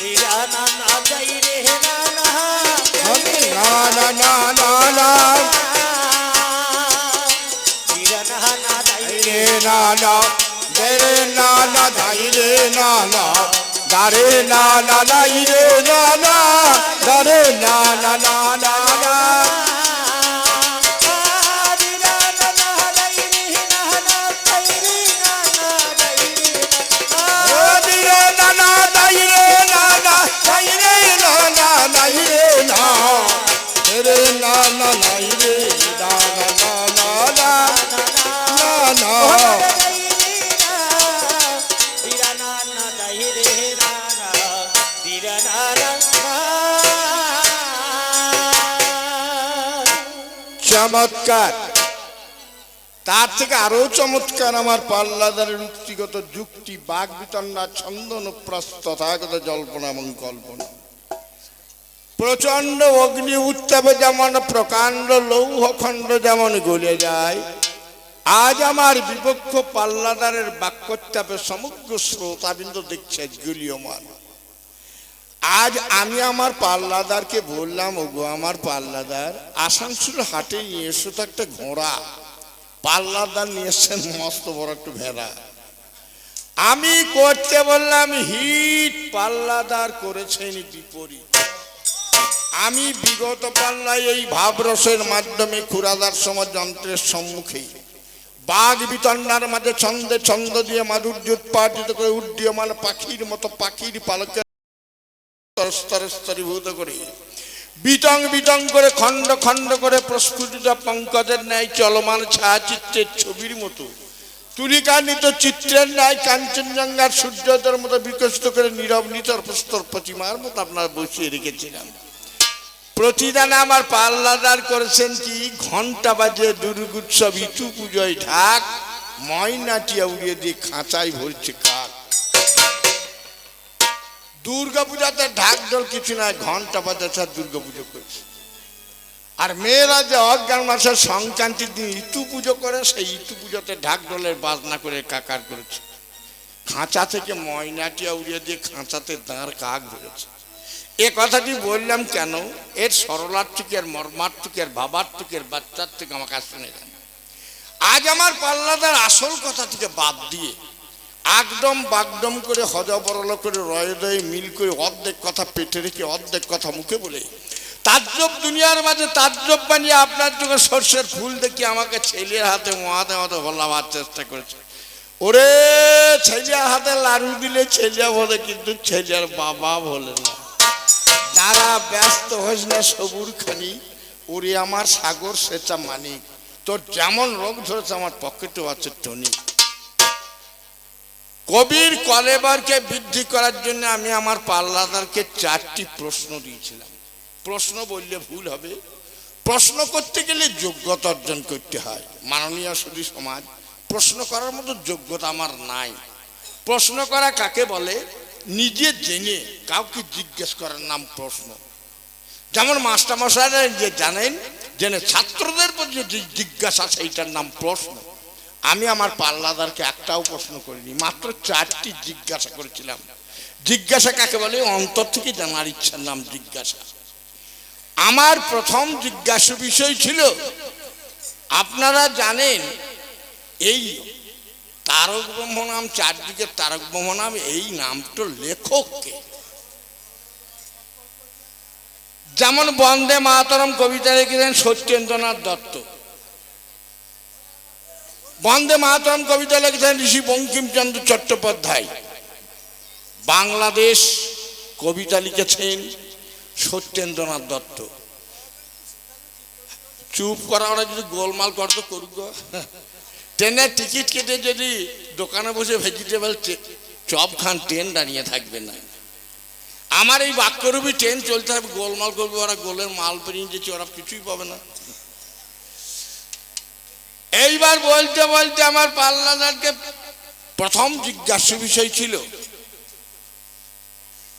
ধীরা না না যাই রে না না না না না না না ধীরা না যাই রে রে দারে না রে দারে না না না না চমৎকার। তার থেকে আরও চমৎকার আমার পাল্লাদারের উক্তিগত যুক্তি, বাঘ বিতন্না ছন্দন প্রস্তথাগত জল্পনা এবং কল্পনা। প্রচণ্ড অগ্নি উত্তাপে যেমন প্রকাণ্ড লৌহখণ্ড যেমন গলে যায়, আজ আমার বিপক্ষ পাল্লাদারের বাক্যোত্তাপে সমগ্র শ্রোতাবিন্দ দেখছে গুলিয়মান। আজ আমি আমার পাল্লাদারকে বললাম, ওগো আমার পাল্লাদার, আসানসোল হাটে নিয়ে এসো তো একটা ঘোড়া। পাল্লাদার নিয়ে এসছেন মস্ত বড় একটু ভেড়া। আমি করতে বললাম, হিট, পাল্লাদার করেছেন বিপরীত। আমি বিগত পাল্লায় এই ভাবরসের মাধ্যমে খুরাদার সময় যন্ত্রের সম্মুখে বাঘ বিতন্নার মাঝে ছন্দে ছন্দ দিয়ে মাধুর্য উৎপাদিত করে উড্ডীয়মান পাখির মতো পাখির পালকের স্তরে স্তরীভূত করে। বিটং বিটং করে খণ্ড খণ্ড করে প্রস্ফুটিত পঙ্কজের ন্যায় চলমান ছায়াচিত্রের ছবির মতো। তুলিকান্বিত চিত্রের ন্যায় কাঞ্চনজঙ্ঘার সূর্যোদয়ের মতো বিকশিত করে নীরব নিতর প্রস্তর প্রতিমার মতো আপনার বসিয়ে রেখেছিলাম। প্রতিদানে আমার পাল্লাদার করেছেন কি? ঘণ্টা বাজে দুর্গোৎসব ইতু পুজোয় ঢাক ময়নাটিয়া উড়িয়ে দিয়ে খাঁচায় ভরছে কাক। দুর্গা পূজাতে ঢাক ঢোল কিছু নয় ঘণ্টা বাজে স্যার দুর্গা পুজো করছে। আর মেয়েরা যে অজ্ঞান মাসের সংক্রান্তির দিন ইতু পুজো করে, সেই ইতু পুজোতে ঢাক ঢোলের বাজনা করে কাকার করেছে। খাঁচা থেকে ময়নাটিয়া উড়িয়ে দিয়ে খাঁচাতে দাঁড় কাক ধরেছে। এ কথাটি বললাম কেন? এর সরলার্থিকের মর্মার্থিকের ভাবার্থিকের বাচ্চার থেকে আমাকে শুনে যান আজ আমার পাল্লাদার আসল কথা থেকে বাদ দিয়ে একদম বাগডম করে হজবরল করে রয়দয়ে মিল করে অর্ধেক কথা পেটে রেখে অর্ধেক কথা মুখে বলে, তাজ্জব দুনিয়ার মাঝে তাজ্জব বানিয়ে আপনার চোখে সর্ষের ফুল দেখি আমাকে ছেলের হাতে মহাতে মতো হলাবার চেষ্টা করেছে। ওরে ছেলিয়ার হাতে লাড়ু দিলে ছেলিয়া বলে, কিন্তু ছেলিয়ার বাবা বলে না। যারা ব্যস্ত হইস না সবুর খানি ওরে আমার সাগর সেচা মানিক। তোর যেমন রোগ ধরেছে, আমার পকেটেও আছে টনি কবির কলেবারকে বৃদ্ধি করার জন্য আমি আমার পাল্লাদারকে চারটি প্রশ্ন দিয়েছিলাম। প্রশ্ন বললে ভুল হবে। প্রশ্ন করতে গেলে যোগ্যতা অর্জন করতে হয়। মাননীয় সুদী সমাজ, প্রশ্ন করার মতো যোগ্যতা আমার নাই। প্রশ্ন করা কাকে বলে? নিজে জেনে, কাউকে জিজ্ঞেস করার নাম প্রশ্ন। যেমন মাস্টারমশাইরা যে জানেন জেনে ছাত্রদের প্রতি জিজ্ঞাসা, সেইটার নাম প্রশ্ন। আমি আমার পাল্লাদারকে একটাও প্রশ্ন করিনি, মাত্র চারটি জিজ্ঞাসা করেছিলাম। জিজ্ঞাসা কাকে বলে? অন্তর থেকে জানার ইচ্ছার নাম জিজ্ঞাসা। আমার প্রথম জিজ্ঞাসা বিষয় ছিল, আপনারা জানেন, এই তারক ব্রহ্ম নাম, চারদিকে তারক ব্রহ্ম নাম, এই নামটা লেখককে যেমন বন্দে মাতরম কবিতা লিখেছেন সত্যেন্দ্রনাথ দত্ত। বন্দে মাতরম কবিতা লিখেছেন ঋষি বঙ্কিমচন্দ্র চট্টোপাধ্যায়। বাংলাদেশ কবিতা লিখেছেন সত্যেন্দ্রনাথ দত্ত। চুপ করা ওরা যদি গোলমাল করতো করুক ট্রেনের টিকিট কেটে যদি দোকানে বসে ভেজিটেবল চপ খান ট্রেন দাঁড়িয়ে থাকবে না। আমার এই বাক্যরূপী ট্রেন চলতে হবে, গোলমাল করবে ওরা, গোলের মাল পেরিয়ে যেছে ওরা কিছুই পাবে না। এইবার বলতে বলতে আমার পাল্লাদারকে প্রথম জিজ্ঞাসা বিষয় ছিল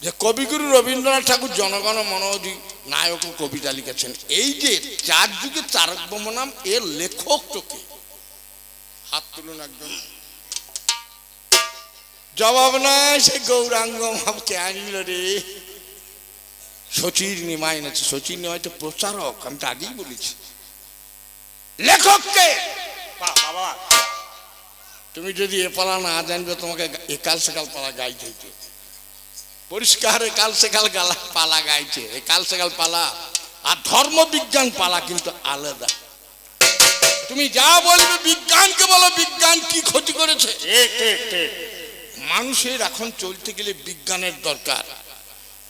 যে কবিগুরু রবীন্দ্রনাথ ঠাকুর জনগণ মনোধি নায়ক কবিতা লিখেছেন। এই যে চার যুগে তারক নাম, এর লেখক তোকে হাত তুলুন একজন জবাব নাই, সে গৌরাঙ্গ মাপকে আনিল রে? সচির নিমাই এনেছে। সচির নিমাই তো প্রচারক, আমি তো আগেই বলেছি। লেখককে। বাবা তুমি যদি এ পালা না জানবে তোমাকে একাল সেকাল পালা গাইতে হইতো। পরিষ্কার একাল সেকাল গালা পালা গাইছে। একাল সেকাল পালা। আর ধর্মবিজ্ঞান পালা কিন্তু আলাদা। তুমি যা বলবে বিজ্ঞানকে বলো বিজ্ঞান কি ক্ষতি করেছে? মানুষের এখন চলতে গেলে বিজ্ঞানের দরকার।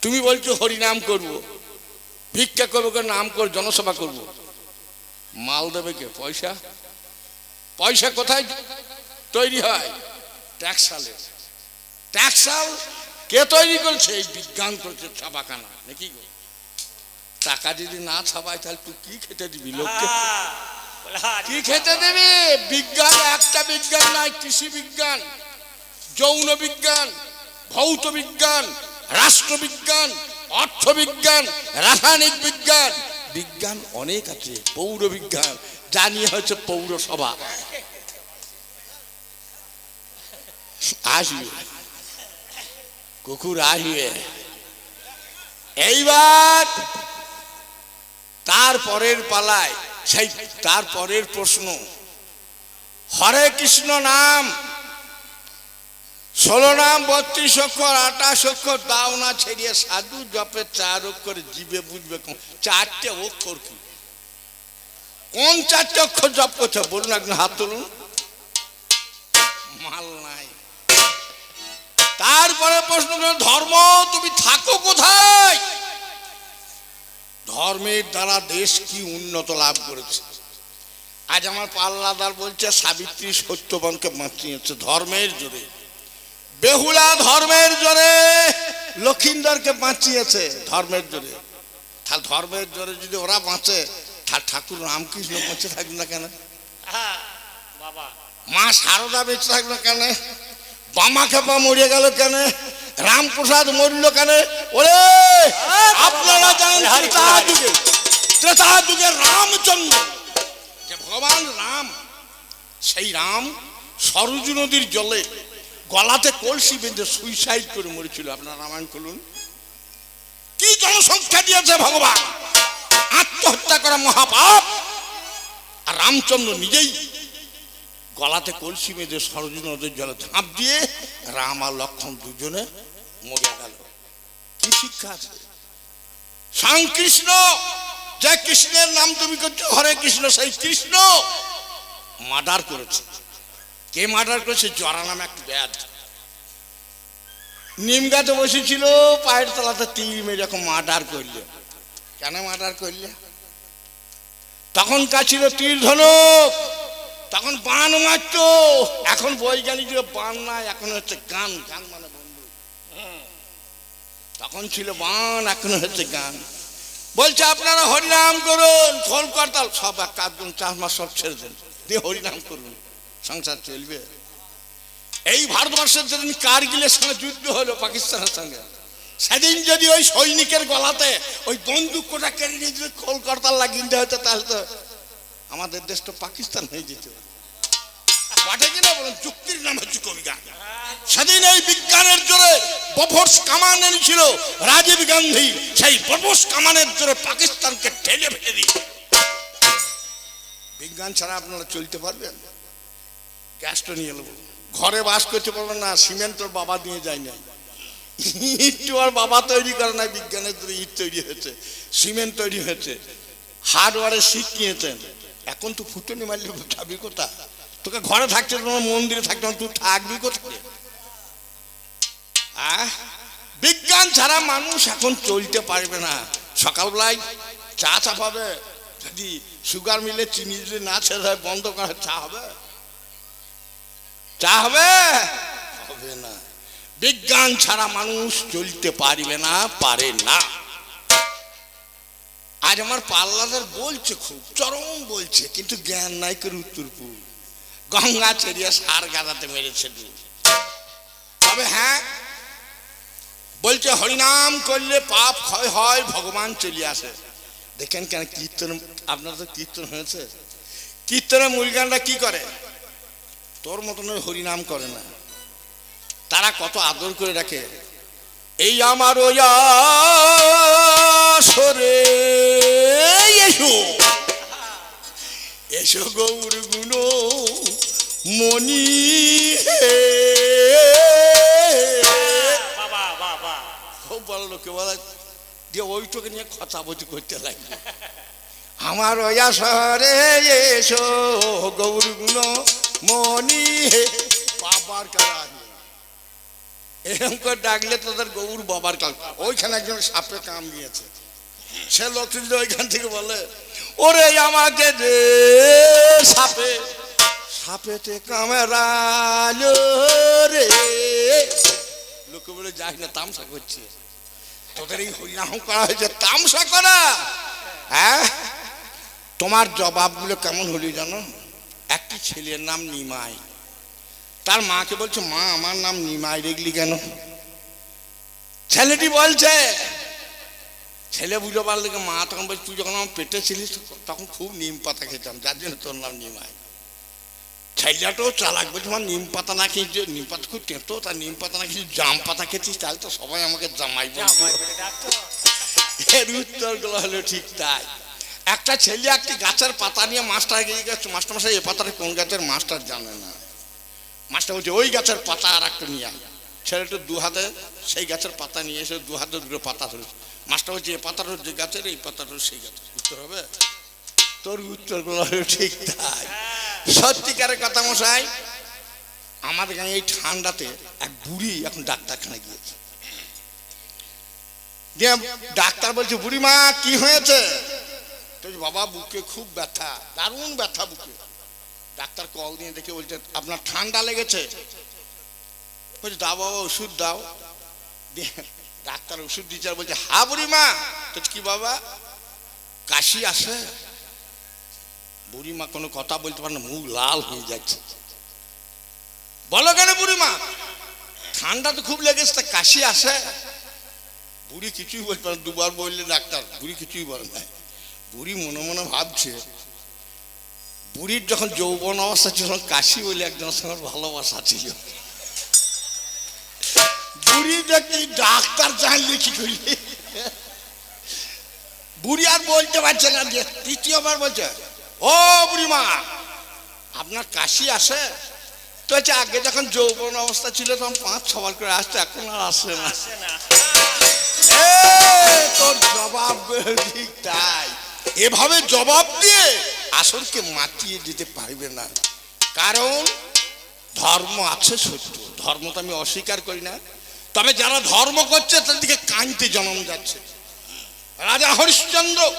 তুমি বলছো হরিনাম করব। ভিক্ষা করব নাম কর জনসভা করব। মাল দেবে কে? পয়সা? পয়সা কোথায় তৈরি হয়? ট্যাক্সালে। ট্যাক্সাল কে তৈরি করেছে? এই বিজ্ঞান করেছে ছাপাখানা। নাকি টাকা যদি না ছাপায়, তাহলে তুই কি খেতে দিবি লোককে? কি খেতে দেবে? বিজ্ঞান একটা বিজ্ঞান নয় কৃষি বিজ্ঞান, যৌন বিজ্ঞান, ভৌত বিজ্ঞান রাষ্ট্রবিজ্ঞান অর্থবিজ্ঞান রাসায়নিক বিজ্ঞান বিজ্ঞান অনেক আছে, পৌর বিজ্ঞান জানিয়ে হচ্ছে পৌরসভা। আসবে। কুকুর আসবে। এইবার তারপরের পালায়, সেই তারপরের প্রশ্ন, হরে কৃষ্ণ নাম ষোলো নাম বত্রিশ অক্ষর আঠাশ অক্ষর দাও না ছেড়িয়ে সাধু জপে চার অক্ষর জিবে বুঝবে কোন চারটে অক্ষর কি? কোন চারটে অক্ষর জপ করছে? বলুন একজন হাত তুলুন। মাল নাই। তারপরে প্রশ্ন করো, ধর্ম তুমি থাকো কোথায়? ধর্মের দ্বারা দেশ কি উন্নত লাভ করেছে? আজ আমার পাল্লাদার বলছে সাবিত্রী সত্যবানকে বাঁচিয়েছে ধর্মের জোরে। বেহুলা ধর্মের জোরে। লক্ষিন্দরকে বাঁচিয়েছে। ধর্মের জোরে। তাহলে ধর্মের জোরে যদি ওরা বাঁচে তাহলে ঠাকুর রামকৃষ্ণ বেঁচে থাকবে না কেন? হ্যাঁ, বাবা। মা সারদা বেঁচে থাকল কেন? বামা খেপা মরে গেল কেন? রামপ্রসাদ মরল কেন? ওরে আপনারা জানেন ত্রেতা যুগে ত্রেতা যুগে রামচন্দ্র যে ভগবান রাম সেই রাম সরজু নদীর জলে গলাতে কলসি বেঁধে সুইসাইড করে মরেছিল। আপনার রামায়ণ করুন কি জনসংখ্যা দিয়েছে ভগবান? আত্মহত্যা করা মহাপাপ। আর রামচন্দ্র নিজেই গলাতে কলসি বেঁধে সরজু নদীর জলে ঝাঁপ দিয়ে রাম আর লক্ষণ দুজনে মরে গেল। কি শিক্ষা আছে? কৃষ্ণ যে কৃষ্ণের নাম তুমি করছ, হরে কৃষ্ণ, সেই কৃষ্ণ মার্ডার করেছে। কে মার্ডার করেছে? জরা নামে একটা ব্যাধ। নিম গাছে বসেছিল, পায়ের তলাতে তীর মেরে এরকম মার্ডার করলে। কেন মার্ডার করলে? তখনকার ছিল তীর ধনুক, তখন বান মারতো। এখন বৈজ্ঞানিক যুগে বান নাই, এখন হচ্ছে গান গান মানে বন্ধু তখন ছিল বান, এখন হচ্ছে গান। বলছে, আপনারা হরিনাম করুন ফল করতাল। সব এক কাজজন চার মাস সব ছেড়ে দেন। দিয়ে হরিনাম করুন। সংসার চলবে। এই ভারতবর্ষের যেদিন কারগিলের সঙ্গে যুদ্ধ হলো পাকিস্তানের সঙ্গে? সেদিন যদি ওই সৈনিকের গলাতে ওই বন্দুক কোটা কেড়ে নিয়ে যদি খোল করতাল লাগিয়ে হতো, তাহলে তো আমাদের দেশ তো পাকিস্তান হয়ে যেত। পাঠে কিনা বলেন? যুক্তির নাম হচ্ছে কবিতা। সেদিন এই বিজ্ঞানের জোরে বফোর্স কামান এনেছিল রাজীব গান্ধী। সেই বফোর্স কামানের জোরে পাকিস্তানকে ঠেলে ফেলে দিয়ে বিজ্ঞান ছাড়া আপনারা চলতে পারবেন? গ্যাসটা নিয়ে নেব ঘরে বাস করতে পারবেন না সিমেন্ট তোর বাবা দিয়ে যায় না ইট আর বাবা তৈরি করে না বিজ্ঞানের জন্য ইট তৈরি হয়েছে সিমেন্ট তৈরি হয়েছে হার্ডওয়ারের শিট নিয়েছেন এখন তো ফুটনি মারলে যাবি কোথা তোকে ঘরে থাকতে না, মন্দিরে থাকতে তুই থাকবি কোথায়? বিজ্ঞান ছাড়া মানুষ এখন চলতে পারবে না। সকালবেলায় চা চাপাবে যদি সুগার মিলে চিনি যদি না ছেড়ে বন্ধ করা চা হবে? চা হবে হবে না। বিজ্ঞান ছাড়া মানুষ চলতে পারবে না, পারে না। আজ আমার পাল্লাদার বলছে খুব, চরম বলছে, কিন্তু জ্ঞান নাই করে উত্তরপুর গঙ্গা ছেড়িয়ে সার গাদাতে মেরেছে তবে হ্যাঁ বলছে হরিনাম করলে পাপ ক্ষয় হয়, ভগবান চলে আসে। দেখেন কেন কীর্তন, আপনার তো কীর্তন হয়েছে? কীর্তনে মূলগানরা কি করে? তোর মতন হরিনাম করে না। তারা কত আদর করে রাখে। এই আমার সরে এসো। এসো গৌর গুণ মনি খুব বড় লোকে বলা দিয়ে ওইটুকু নিয়ে কথা বলতে করতে লাগে। আমার ওয়া শহরে এসো গৌর গুণ মনি হে, বাবার কাজ এরকম করে ডাকলে তোদের গৌর বাবার কাজ ওইখানে একজন সাপে কাম দিয়েছে। সে লক্ষ্মী ওইখান থেকে বলে, ওরে আমাকে দে সাপে। সাপেতে কামেরালো রে লোকে বলে, যাই না, তামসা করছে। তোদের এই হরিনাম করা হয়েছে, তামসা করা। হ্যাঁ? তোমার জবাবগুলো কেমন হলি জানো? একটি ছেলের নাম নিমাই। তার মাকে বলছে মা আমার নাম নিমাই দেখলি কেন? ছেলেটি বলছে ছেলে বুঝতে পারলে মা তখন বলছে তুই যখন আমার পেটে ছিলিস তখন খুব নিম পাতা খেতাম যার জন্য তোর নাম নিমাই। ছেলেটাও চালাক বলছে আমার নিম পাতা না খেয়ে নিম পাতা খুব তেঁতো তার নিম পাতা না খেয়ে জাম পাতা খেতিস তাহলে তো সবাই আমাকে জামাই বলতো। এর উত্তরগুলো হলো ঠিক তাই। একটা ছেলে একটি গাছের পাতা নিয়ে মাস্টার গিয়ে গেছে। মাস্টার মশাই এই পাতাটা কোন গাছের মাস্টার জানে না। মাস্টার বলছে, ওই গাছের পাতা আর একটা নিয়ে ছেলেটা দু হাতে সেই গাছের পাতা নিয়ে এসে দু হাতে দুটো পাতা ধরেছে। মাস্টার বলছে এই পাতাটা যে গাছের, এই পাতাটা সেই গাছের। উত্তর হবে? তোর উত্তরগুলো ঠিক তাই। সত্যিকারের কথা মশাই, আমাদের এখানে এই ঠান্ডাতে এক বুড়ি এখন ডাক্তারখানায় গিয়েছে। ডাক্তার বলছে, বুড়িমা, কি হয়েছে? বাবা, বুকে খুব ব্যথা, দারুণ ব্যথা বুকে। ডাক্তার কল দিয়ে দেখে বলছে, আপনার ঠান্ডা লেগেছে? বলছে, দাও বাবা, ওষুধ দাও। ডাক্তার ওষুধ দিচ্ছে বলছে, হা বুড়িমা তো কি বাবা, কাশি আসে? বুড়িমা কোনো কথা বলতে পারে না, মুখ লাল হয়ে যাচ্ছে। বলো কেন বুড়িমা ঠান্ডা তো খুব লেগেছে, তা কাশি আসে? বুড়ি কিছুই বলতে পারে। দুবার বললে ডাক্তার, বুড়ি কিছুই বলে না। বুড়ি মনে মনে ভাবছে বুড়ির যখন যৌবন অবস্থা ছিল তখন কাশি বলে একজনের সঙ্গে ভালোবাসা ছিল। বুড়ি দেখি ডাক্তার জানলে কি করি? বুড়ি আর বলতে পারছে না যে তৃতীয়বার বলছে ও বুড়িমা আপনার কাশি আসে? তো হচ্ছে আগে যখন যৌবন অবস্থা ছিল তখন পাঁচ ছবার করে আসতো এখন আর আসে না। আসে না। তোর জবাব ঠিক তাই এভাবে জবাব দিয়ে আসলকে মাতিয়ে দিতে পারবে না। কারণ ধর্ম আছে সত্য, ধর্ম তো আমি অস্বীকার করি না। তবে যারা ধর্ম করছে, তাদের দিকে কাঁদতে জন্ম যাচ্ছে। রাজা হরিশ্চন্দ্র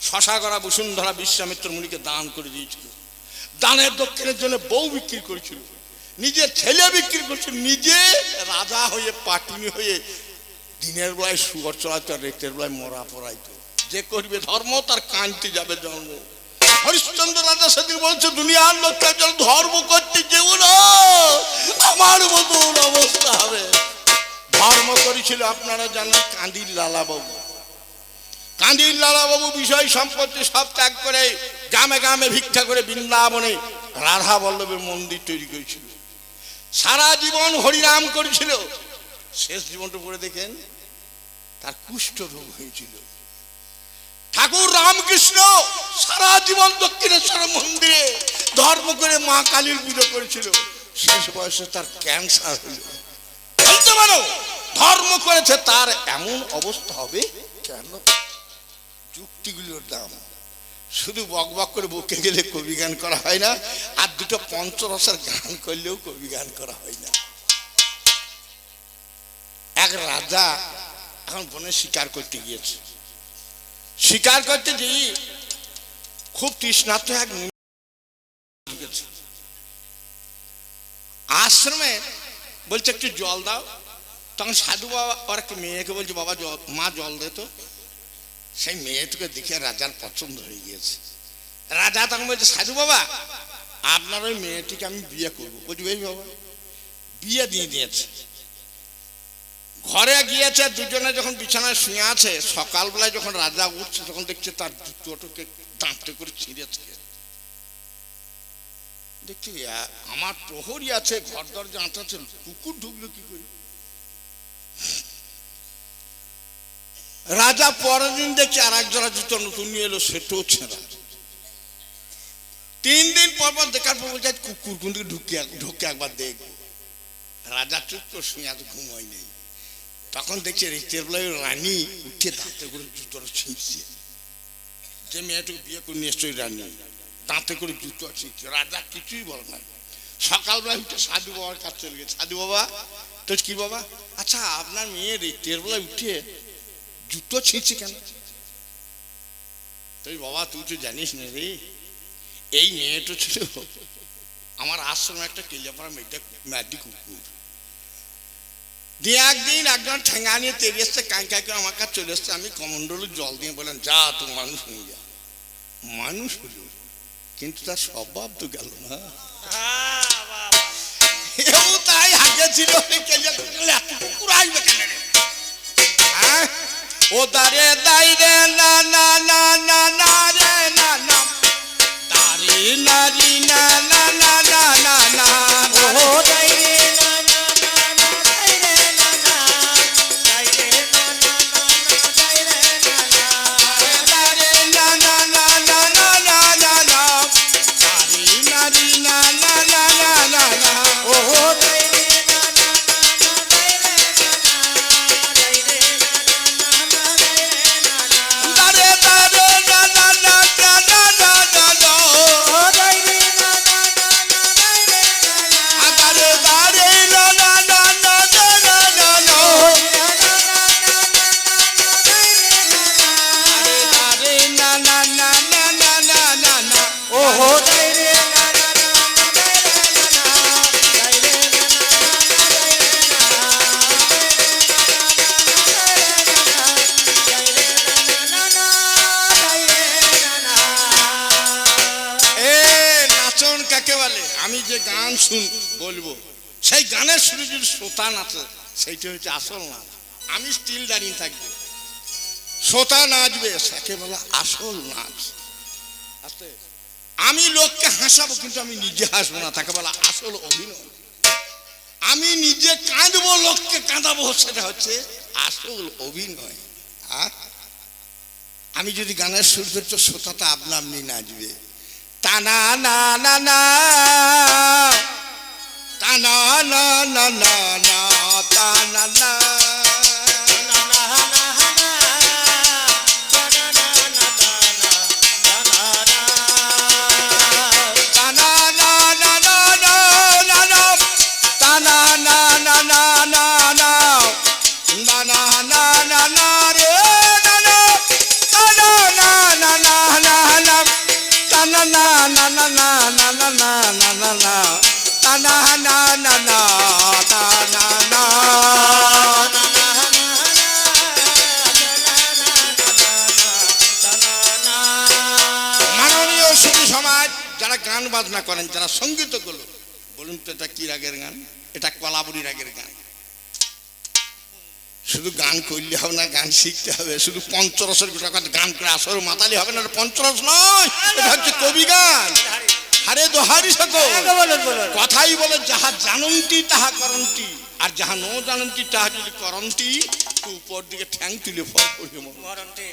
শশাগড়া বসুন্ধরা বিশ্বামিত্র মুনিকে দান করে দিয়েছিল। দানের দক্ষিণের জন্য বউ বিক্রি করেছিল। নিজের ছেলে বিক্রি করেছিল। নিজে রাজা হয়ে, পাটিনি হয়ে দিনের বেলায় শুয়ার চড়াইতো রেতের বেলায় মরা পড়াইতো যে করবে ধর্ম, তার কান্তি যাবে জন্ম। হরিশ্চন্দ্র রাজা সেদিন বলছে, দুনিয়ার লোককে একজন ধর্ম করতে যেও না, আমার মতন অবস্থা হবে। ধর্ম করেছিল, আপনারা জানেন কান্দির লালাবাবু। কান্দির লালাবাবু বিষয় সম্পত্তি সব ত্যাগ করে গ্রামে গ্রামে ভিক্ষা করে বৃন্দাবনে রাধা বল্লভের মন্দির তৈরি করেছিল। সারা জীবন হরিনাম করেছিল। শেষ জীবনটা পড়ে দেখেন, তার কুষ্ঠ রোগ হয়েছিল। ঠাকুর রামকৃষ্ণ সারা জীবন দক্ষিণেশ্বর মন্দিরে ধর্ম করে মা কালীর পুজো করেছিল। শেষ বয়সে তার ক্যান্সার হইল বলতে পারো, ধর্ম করেছে, তার এমন অবস্থা হবে কেন? যুক্তিগুলোর দাম। শুধু বক বক করে বকে গেলে কবি গান করা হয় না, আর দুটো পঞ্চরসের গান করলেও কবি গান করা হয় না। এক রাজা এখন বনে শিকার করতে গিয়েছে। শিকার করতে গিয়ে খুব তৃষ্ণার্ত এক আশ্রমে বলছে, একটু জল দাও। তখন সাধু বাবা, ওর একটা মেয়েকে বলছে, বাবা, জল, মা জল দে তো। সেই মেয়েটাকে দেখে রাজার পছন্দ হয়ে গিয়েছে। রাজা তখন বলছে, সাধু বাবা, আপনার ওই মেয়েটিকে আমি বিয়ে করব। বলছি বাবা, বিয়ে দিয়ে দিয়েছে। ঘরে গিয়েছে, দুজনে যখন বিছানায় শুয়ে আছে, সকালবেলায় যখন রাজা উঠছে, তখন দেখছে তার জুতোটাকে দাঁততে করে ছিঁড়েছে দেখছি আমার প্রহরী আছে, ঘর দরজা আঁটাচ্ছে কুকুর ঢুকলো কি করে? রাজা পরের দিন দেখছি আর এক জোড়া জুতো নতুন নিয়ে এলো, সেটাও ছেঁড়া। তিন দিন পর পর দেখার পর বলছে কুকুর কিন্তু ঢুকে ঢুকে একবার দেখ রাজা চুপ করে শুনে আজ ঘুমোয় নেই। তখন দেখছি রেতের বেলায় রানী, উঠে দাঁতে করে জুতোটা ছিঁড়ছে। যে মেয়েটাকে বিয়ে করে নিয়ে রানী। দাঁতে করে জুতো ছিঁড়ছে। রাজা কিছুই বলে না। সকালবেলা উঠে সাধু বাবার কাছে চলে গেছে। সাধু বাবা, তো কি বাবা? আচ্ছা আপনার মেয়ে রেতের বেলায় উঠে জুতো ছিঁড়ছে কেন? তুই বাবা, তুই তো জানিস না রে, এই মেয়েটা ছিল আমার আশ্রমে একটা কেলিয়াপাড়া মেয়েটা ম্যাডি কুকুর। দিয়ে একদিন একজন ঠেঙ্গা নিয়ে তেড়ে এসছে কাঁকা করে আমার কাছে চলে এসছে আমি কমন্ডলে জল দিয়ে বললাম, যা তুই মানুষ হয়ে যা মানুষ হলো, কিন্তু তার স্বভাব তো গেল না তাই আগে ছিল? হ্যাঁ? ও দারে দাই রে, না না না না রে, না না দারে না রি না না না না বলব, সেই গানের শুরু যদি শ্রোতা নাচে সেইটা হচ্ছে আসল নাচ আমি স্টিল দাঁড়িয়ে থাকব। শ্রোতা নাচবে তাকে বলে আসল নাচ। আস্তে। আমি লোককে হাসাবো, কিন্তু আমি নিজে হাসবো না, তাকে বলা আসল অভিনয়। আমি নিজে কাঁদবো, লোককে কাঁদাবো, সেটা হচ্ছে আসল অভিনয়? আমি যদি গানের সুর ধরছো শ্রোতাটা আপনা আপনি নাচবে টানা না না না টানা na na na na na na করেন যারা সংগীতগুলো বলুন তো এটা কি রাগের গান? এটা কলাবুরি রাগের গান। শুধু গান করলে হবে না গান শিখতে হবে। শুধু পঞ্চরসের গোটা গান করে আসর মাতালি হবে না পঞ্চরস নয় এটা হচ্ছে কবি গান। হারে দোহারি সকল। বলুন কথাই বলে যাহা জানন্তি তাহা করন্তি। আর যাহা ন জানন্তি তাহা যদি করন্তি উপর দিকে ঠ্যাং তুলে ফল করিয়ে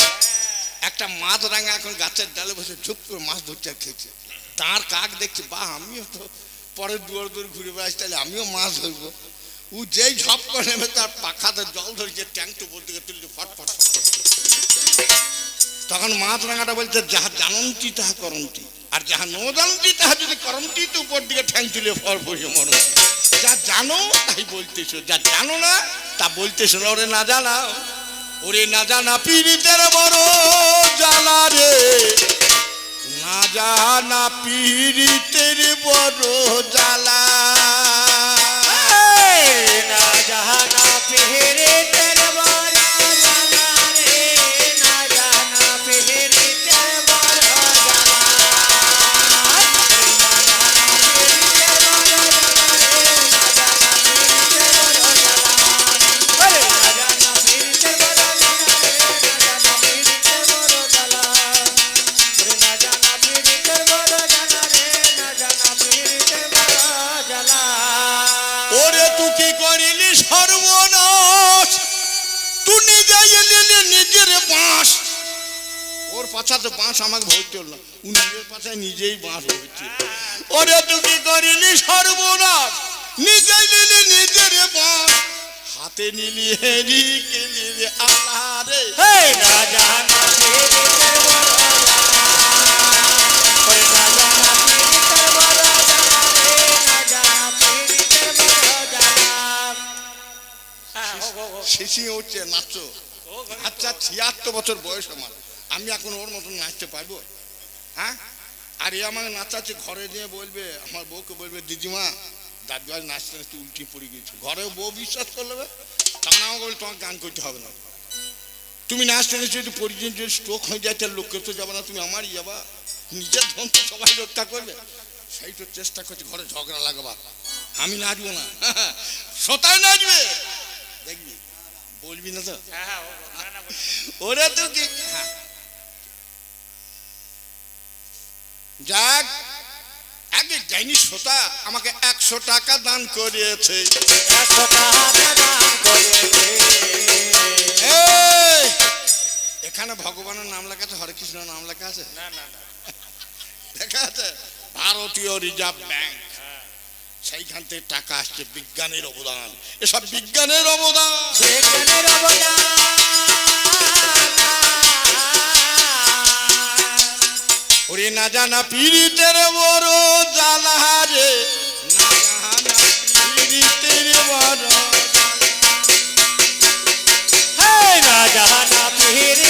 একটা মাছ রাঙা এখন গাছের ডালে বসে চুপ করে মাছ ধরতে খেয়েছে। তার কাক দেখছে বা আমিও তো পরে দুয়ার দুয়ার ঘুরে বেড়াচ্ছি, তাহলে আমিও মাছ ধরবো। ও যেই ঝপ করে নেবে তার পাখাতে জল ধরেছে ট্যাঙ্কটা দিকে তুলছে ফট ফট তখন মাছ রাঙাটা বলছে, যাহা জানন্তি, তাহা করন্তি। আর যাহা ন জানন্তি তাহা যদি করন্তি, তো উপর দিকে ঠ্যাং তুলে ফল বসে মরো যা জানো, তাই বলতেছো, যা জানো না, তা বলতেছো না ওরে না জানাও। ওরে না জানা পীড়িতের বড় জানা রে। না জানা পীড়িতের বড় জ্বালা পাছাতে বাঁশ আমাকে ভরতে হলো নিজের পাছায় নিজেই বাঁশ ভরছে ওরে তুই কি করিলি সর্বনাশ? নিজে নিলি নিজের বাঁশ। হাতে নিলি হেরি কেলি আল্লাহ রে। হে রাজা না ওরে হ্যাঁ শেষি হচ্ছে নাচো আচ্ছা ছিয়াত্তর বছর বয়স আমার। আমি এখন ওর মতন নাচতে পারব? হ্যাঁ? আর এ আমাকে নাচাচ্ছে ঘরে নিয়ে বলবে আমার বউকে বলবে দিদিমা দাদু আজ নাচতে নাচতে উল্টি পড়ে গিয়েছে। ঘরে বউ বিশ্বাস করলে বে? তখন আমাকে বলে তোমাকে গান করতে হবে না। তুমি নাচতে নাচতে যদি পরিজন যদি স্ট্রোক হয়ে যায় তাহলে লোককে তো যাবে না। তুমি আমারই যাবা নিজের ধন তো সবাই রক্ষা করবে। সেই তো চেষ্টা করছে ঘরে ঝগড়া লাগাবা আমি নাচবো না। সতায় নাচবে। দেখবি বলবি না তো? হ্যাঁ হ্যাঁ। ওরা তো কি? হ্যাঁ। যাক আগে জানি শ্রোতা আমাকে একশো টাকা দান করিয়েছে। একশো টাকা দান করেছে এখানে ভগবানের নাম লেখা আছে হরে কৃষ্ণ নাম লেখা আছে? না না না। দেখা আছে ভারতীয় রিজার্ভ ব্যাংক। সেইখান থেকে টাকা আসছে বিজ্ঞানের অবদান। এসব বিজ্ঞানের অবদান। বিজ্ঞানের অবদান। ওরে না জানা পীড়িতের বড় জ্বালা রে না জানা পীড়িতের বড় রাজা না পীড়িতের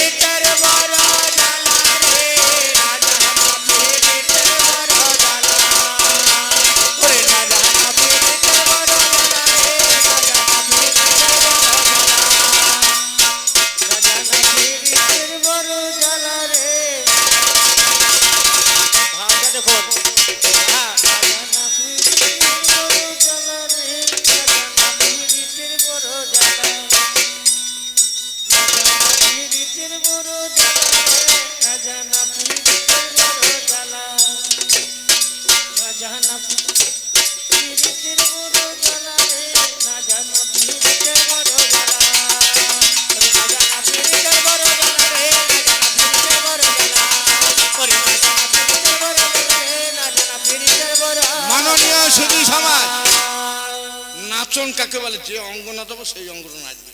যে অঙ্গ নাচাবো সেই অঙ্গটা নাচবে।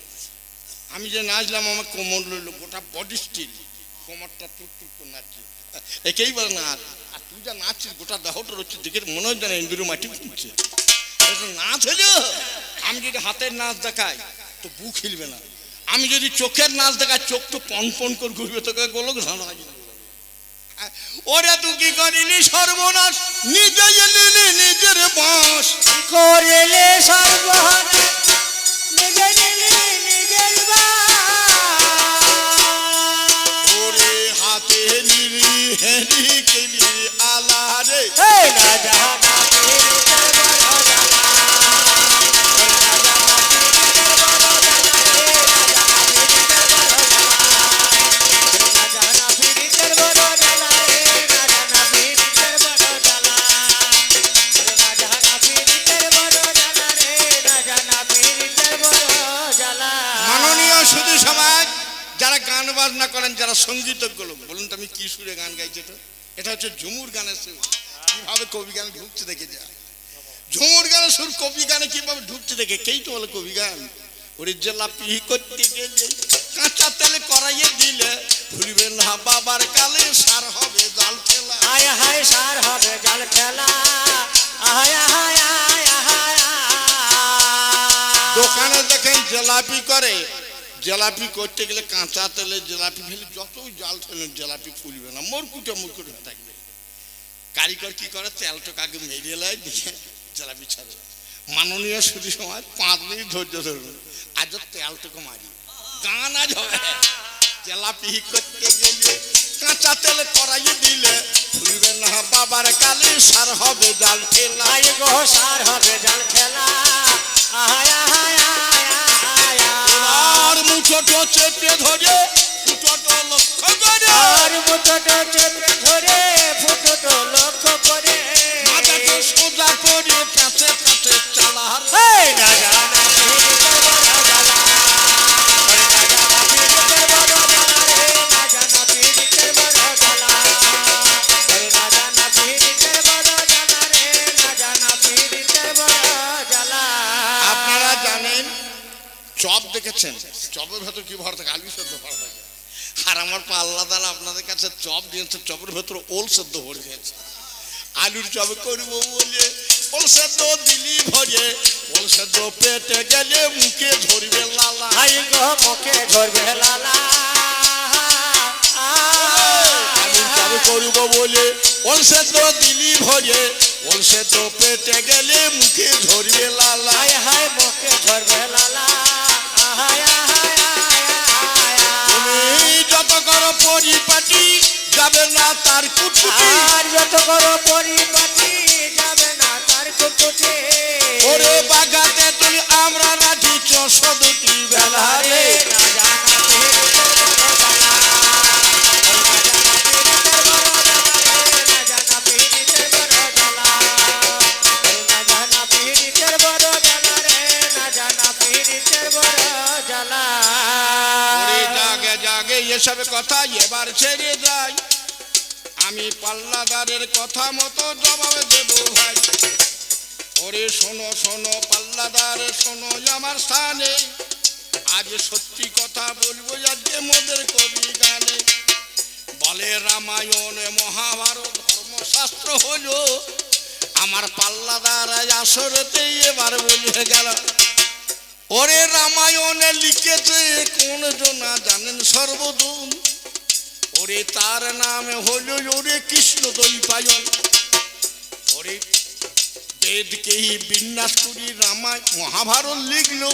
আমি যে নাচলাম, আমার কোমর লইলো গোটা বডি স্টিল কোমরটা টুক টুক করে নাচছে। একেই বলে নাচ আর তুই যা নাচছিস, গোটা দেহটা হচ্ছে দেখে মনে হয় না ইন্দুরে মাটি এটা নাচ হলো আমি যদি হাতের নাচ দেখাই, তো বুক হিলবে না। আমি যদি চোখের নাচ দেখাই, চোখ তো পন পন করে ঘুরবে, তোকে গোলক ধান লাগবে ওরা তুই কি করিলি সর্বনাশ? নিজে এলিলি নিজের বাস করলে সর্বনাশ নিজে নিলে নিজের বাস। ওরে হাতে নিলি হেরি কেলি আলা রে। হে রাজা গান বাজনা করেন যারা সঙ্গীতজ্ঞ লোক। বলুন তো আমি কি সুরে গান গাইছি তো এটা হচ্ছে ঝুমুর গানের সুর। কীভাবে কবি গানে ঢুকছে দেখে যা। ঝুমুর গানের সুর কবি গানে কীভাবে ঢুকছে দেখে? কেই তো বলে কবি গান? ওরে জেলাপি করতে গেলে কাঁচা তেলে করাইয়ে দিলে ভুলবে না বাবার কালে সার হবে জাল ফেলা হায় হায় সার হবে জল খেলা। হায় হায় হায় দোকানে দেখেন জেলাপি করে জেলাপি করতে গেলে কাঁচা তেলে জেলাপি ফেলে যতই জাল ফেলেন জেলাপি ফুলবে না, মরকুটে মুরকুটে থাকবে। কারিগর কি করে? তেলটাকে আগে মেরিয়ে লাই দিয়ে জেলাপি ছাড়ে। মাননীয় সুদী সমাজ, পাঁচ মিনিট ধৈর্য ধরুন, আজ তেলটুকু মারি। গান আজ হবে। জেলাপি করতে গেলে কাঁচা তেলে করাইয়ে দিলে ফুলবে না, বাবার কালে সার হবে জাল ফেলা হায় গো, সার হবে জল খেলা। হায় হায় আর মুঠোটো চেপে ধরে মুঠোটো লক্ষ্য করে আর মুঠোটো চেপে ধরে ফুটোটো লক্ষ্য করে মাথাটা সোজা করে কাছে কাছে চালার রাজা দেখেছেন? চপের ভেতর কি ভরা থাকে? আলু সেদ্ধ ভরা থাকে। আর আমার পাল্লা দাল আপনাদের কাছে চপ দিয়েছে চপের ভেতর ওল সেদ্ধ ভরে দিয়েছে আলুর চপ করব বলে ওল সেদ্ধ দিলি ভরে। ওল সেদ্ধ পেটে গেলে মুখে ধরবে লালা। হাই গো মুখে ধরবে লালা। আলুর চপ করব বলে ওল সেদ্ধ দিলি ভরে। ওল সেদ্ধ পেটে গেলে মুখে ধরবে লালা। হাই হাই মুখে ধরবে লালা। হায় যত করো পরিপাটি যাবে না তার কুটুটি। আর যত করো পরিপাটি যাবে না তার কুকুটে ওরে বাগাতে তুই আমরা রাজি চশো বেলা রে। না এসব কথা এবার ছেড়ে যাই। আমি পাল্লাদারের কথা মতো জবাব দেব ভাই। ওরে শোনো শোনো, পাল্লাদার, শোনো আমার স্থানে। আজ সত্যি কথা বলব আজকে মোদের কবি গানে। বলে রামায়ণ, মহাভারত, ধর্মশাস্ত্র হলো। আমার পাল্লাদার আজ আসরতে এবার বলে গেল। ওরে রামায়ণে লিখেছে, কোন জনা জানেন সর্বদূন ওরে তার নামে হল ওরে কৃষ্ণ দৈপায়ন। ওরে বেদকেই বিন্যাস করি, রামায় মহাভারত লিখলো।